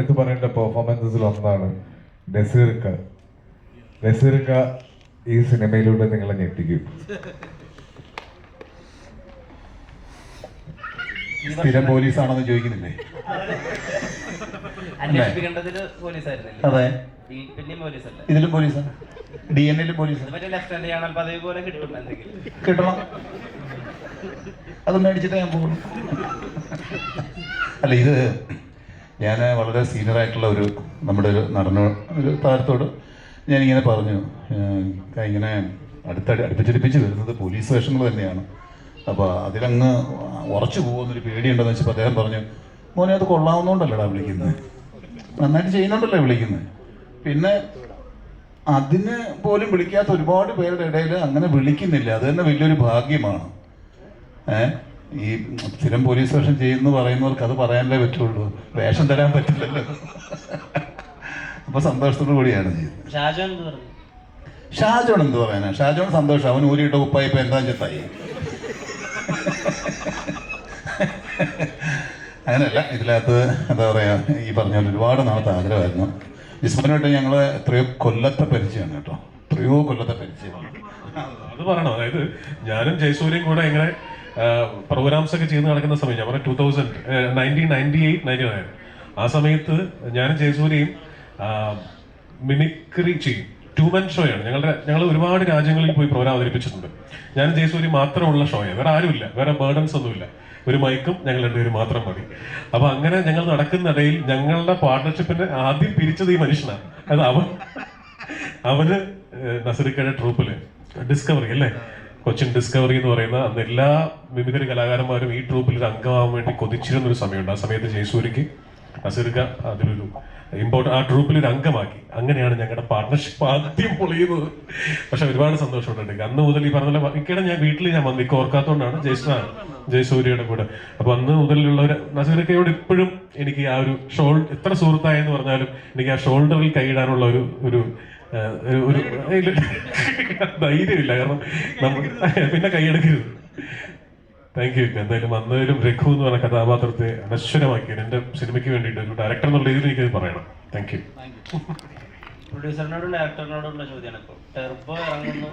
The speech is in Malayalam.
എടുത്തു പറയേണ്ട പെർഫോമൻസസിൽ ഒന്നാണ് നസീർക്ക. നസീർക്ക ഈ സിനിമയിലൂടെ നിങ്ങളെ ഞെട്ടിക്കും. സ്ഥിരം പോലീസ് ആണെന്ന് ചോദിക്കുന്നില്ലേ അതെ. ഇതിലും പോലീസാണ് ഡി എൻ എല്ലും പോലീസാണ് പദവി പോലെ കിട്ടും കിട്ടണം. അത് മേടിച്ചിട്ട് ഞാൻ പോകും അല്ല ഇത് ഞാൻ വളരെ സീനിയർ ആയിട്ടുള്ള ഒരു നമ്മുടെ ഒരു നടന ഒരു താരത്തോട് ഞാനിങ്ങനെ പറഞ്ഞു. ഏഹ് ഇങ്ങനെ അടുത്തടി അടുപ്പിച്ചടുപ്പിച്ച് വരുന്നത് പോലീസ് സ്റ്റേഷനിൽ തന്നെയാണ്. അപ്പോൾ അതിലങ്ങ് ഉറച്ചു പോകുന്നൊരു പേടിയുണ്ടെന്ന് വെച്ചപ്പോൾ അദ്ദേഹം പറഞ്ഞു മോനെ അത് കൊള്ളാവുന്നതുകൊണ്ടല്ലടാ വിളിക്കുന്നത് നന്നായിട്ട് ചെയ്യുന്നുണ്ടല്ലേ വിളിക്കുന്നത് പിന്നെ അതിന് പോലും വിളിക്കാത്ത ഒരുപാട് പേരുടെ ഇടയിൽ അങ്ങനെ വിളിക്കുന്നില്ല. അത് തന്നെ വലിയൊരു ഭാഗ്യമാണ്. ഏ ഈ സ്ഥിരം പോലീസ് സ്റ്റേഷൻ ചെയ്യുന്ന പറയുന്നവർക്ക് അത് പറയാനല്ലേ പറ്റുള്ളൂ. വേഷം തരാൻ പറ്റില്ലല്ലോ. അപ്പൊ സന്തോഷത്തോടു കൂടിയാണ് ചെയ്യുന്നത്. ഷാജോൻ എന്ത് പറഞ്ഞു? ഷാജോൺ എന്ത് പറയാനാ? ഷാജോൺ സന്തോഷം. അവൻ ഊരിയിട്ട ഉപ്പായി ഇപ്പൊ എന്താ ചെത്തായി അങ്ങനെയല്ല ഇതിനകത്ത് എന്താ പറയാ ഈ പറഞ്ഞ പോലെ ഒരുപാട് നാളത്തെ ആഗ്രഹമായിരുന്നു. ജിസ്മനുമായിട്ട് ഞങ്ങൾ എത്രയോ കൊല്ലത്തെ പരിചയമാണ് കേട്ടോ. എത്രയോ കൊല്ലത്തെ പരിചയമാണ്. അത് പറയണം. അതായത് ഞാനും ജയസൂര്യയും കൂടെ ഇങ്ങനെ പ്രോഗ്രാംസ് ഒക്കെ ചെയ്ത് നടക്കുന്ന സമയം ഞാൻ പറഞ്ഞ two thousand nineteen ninety eight ninety nine ആ സമയത്ത് ഞാനും ജയസൂര്യയും മിമിക്രി ചെയ്യും. ടു മൻ ഷോയാണ് ഞങ്ങളുടെ ഞങ്ങൾ ഒരുപാട് രാജ്യങ്ങളിൽ പോയി പ്രോഗ്രാം അവതരിപ്പിച്ചിട്ടുണ്ട്. ഞാനും ജയസൂര്യ മാത്രമുള്ള ഷോയാണ് വേറെ ആരുമില്ല. വേറെ ബേർഡൻസ് ഒന്നുമില്ല. ഒരു മൈക്കും ഞങ്ങൾ രണ്ടുപേരും മാത്രം മതി. അപ്പൊ അങ്ങനെ ഞങ്ങൾ നടക്കുന്നിടയിൽ ഞങ്ങളുടെ പാർട്ട്ണർഷിപ്പിന്റെ ആദ്യം പിരിച്ചത് ഈ മനുഷ്യനാണ്. അത് അവൻ അവന് നസറിക്കയുടെ ട്രൂപ്പിൽ ഡിസ്കവറി അല്ലേ? കൊച്ചിൻ ഡിസ്കവറി എന്ന് പറയുന്ന അന്ന് എല്ലാ മിമിക്രി കലാകാരന്മാരും ഈ ട്രൂപ്പിൽ ഒരു അംഗമാവാൻ വേണ്ടി കൊതിച്ചിരുന്ന ഒരു സമയമുണ്ട്. ആ സമയത്ത് ജയസൂരിക്ക് നസീർക്ക അതിലൊരു ഇമ്പോർട്ടൻ ആ ട്രൂപ്പിൽ ഒരു അംഗമാക്കി. അങ്ങനെയാണ് ഞങ്ങളുടെ പാർട്ട്ണർഷിപ്പ് ആദ്യം പൊളിയുന്നത്. പക്ഷെ ഒരുപാട് സന്തോഷമുണ്ട്. അന്ന് മുതൽ ഈ പറഞ്ഞ പോലെ ഇക്കടെ ഞാൻ വീട്ടിൽ ഞാൻ വന്നു ഇക്ക ഓർക്കാത്തോണ്ടാണ് ജയസ്ന ജയസൂര്യയുടെ കൂടെ. അപ്പൊ അന്ന് മുതലുള്ള ഒരു നസീർക്കയോട് ഇപ്പോഴും എനിക്ക് ആ ഒരു ഷോൾ എത്ര സുഹൃത്തായെന്ന് പറഞ്ഞാലും എനിക്ക് ആ ഷോൾഡറിൽ കൈയിടാനുള്ള ഒരു ഒരു ഒരു-. ധൈര്യമില്ല കാരണം നമ്മൾ പിന്നെ കൈയെടുക്കരുത്. താങ്ക് യു എന്തായാലും അന്നേലും രഘു എന്ന് പറഞ്ഞ കഥാപാത്രത്തെ അനശ്വരമാക്കി. എന്റെ സിനിമയ്ക്ക് വേണ്ടിയിട്ട് ഒരു ഡയറക്ടർ എന്നുള്ള രീതിയിൽ എനിക്കത് പറയണം. താങ്ക് യു പ്രൊഡ്യൂസറിനോടും ഡയറക്ടറിനോടും ചോദ്യമാണ് ഇപ്പോൾ ടെർബോ ഇറങ്ങുന്നു